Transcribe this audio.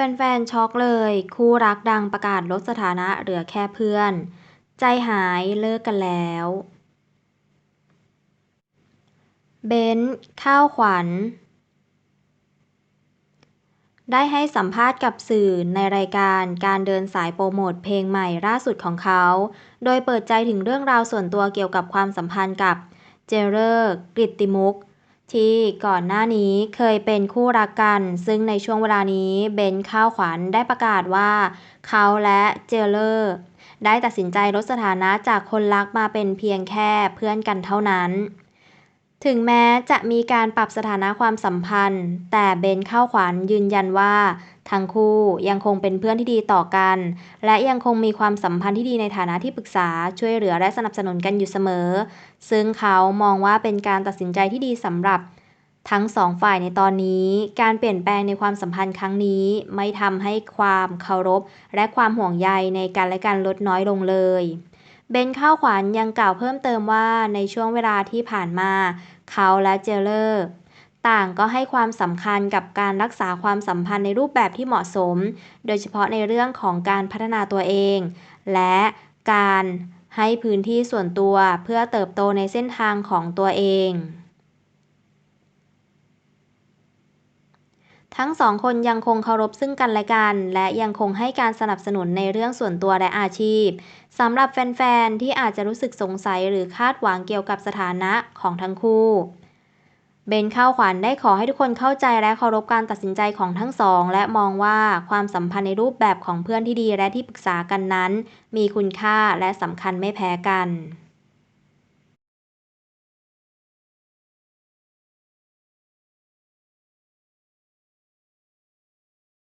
แฟนๆ ช็อกเลย คู่รักดังประกาศลดสถานะเหลือแค่เพื่อน ใจหายเลิกกันแล้ว เบนซ์ข้าวขวัญ ได้ให้สัมภาษณ์กับสื่อในรายการการเดินสายโปรโมทเพลงใหม่ล่าสุดของเขา โดยเปิดใจถึงเรื่องราวส่วนตัวเกี่ยวกับความสัมพันธ์กับเจเลอร์กฤตติมุก ที่ก่อนหน้านี้เคยเป็นคู่รักกัน ซึ่งในช่วงเวลานี้เบนข้าวขวัญได้ประกาศว่า เขาและเจเลอร์ ได้ตัดสินใจลดสถานะจากคนรักมาเป็นเพียงแค่เพื่อนกันเท่านั้น ถึงแม้จะมีการปรับสถานะความสัมพันธ์ แต่เบนข้าวขวัญยืนยันว่า ทั้งคู่ยังคงเป็นเพื่อนที่ดีต่อกัน และยังคงมีความสัมพันธ์ที่ดีในฐานะที่ปรึกษาช่วยเหลือและสนับสนุนกันอยู่เสมอ ซึ่งเขามองว่าเป็นการตัดสินใจที่ดีสำหรับทั้งสองฝ่ายในตอนนี้ การเปลี่ยนแปลงในความสัมพันธ์ครั้งนี้ ไม่ทำให้ความเคารพ และความห่วงใยในกันและกันลดน้อยลงเลย เบนข้าวขวัญยังกล่าวเพิ่มเติมว่าในช่วงเวลาที่ผ่านมา เขาและเจเลอร์ ต่างก็ให้ความสำคัญกับการรักษาความสัมพันธ์ในรูปแบบที่เหมาะสม โดยเฉพาะในเรื่องของการพัฒนาตัวเอง และการให้พื้นที่ส่วนตัวเพื่อเติบโตในเส้นทางของตัวเอง ทั้งสองคนยังคงเคารพซึ่งกันและกัน และยังคงให้การสนับสนุนในเรื่องส่วนตัวและอาชีพสำหรับแฟน ๆ ที่อาจจะรู้สึกสงสัยหรือคาดหวังเกี่ยวกับสถานะของทั้งคู่ เบนข้าวขวัญได้ขอให้ทุกคนเข้าใจและเคารพการตัดสินใจของทั้งสอง และมองว่าความสัมพันธ์ในรูปแบบของเพื่อนที่ดีและที่ปรึกษากันนั้น มีคุณค่าและสำคัญไม่แพ้กัน